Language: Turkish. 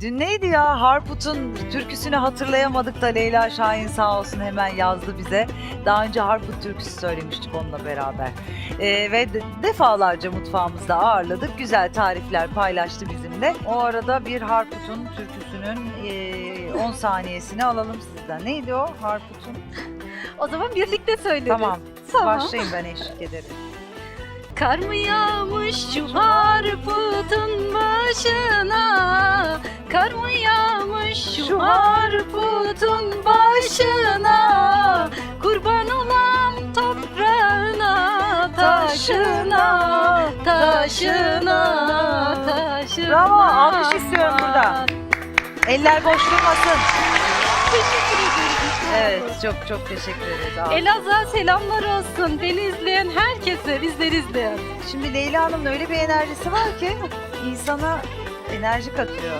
Dün neydi ya? Harput'un türküsünü hatırlayamadık da Leyla Şahin sağ olsun hemen yazdı bize. Daha önce Harput türküsü söylemiştik onunla beraber. Ee, ve de- defalarca mutfağımızda ağırladık. Güzel tarifler paylaştı bizimle. O arada bir Harput'un türküsünün ee, 10 saniyesini alalım sizden. Neydi o Harput'un? O zaman birlikte söyleriz. Tamam. Tamam. Başlayın ben eşlik ederim. Kar mı yağmış şu harputun başına harputun başına Kurban olam toprağına taşına Taşına taşına Bravo, alkış istiyorum burada. Eller boş durmasın. Teşekkür ederim. Evet çok çok teşekkür ederiz. Ağzına Elazığ'a selamlar olsun. Beni izleyen herkese, bizleri izleyen. Şimdi Leyla Hanım'ın öyle bir enerjisi var ki insana enerji katıyor.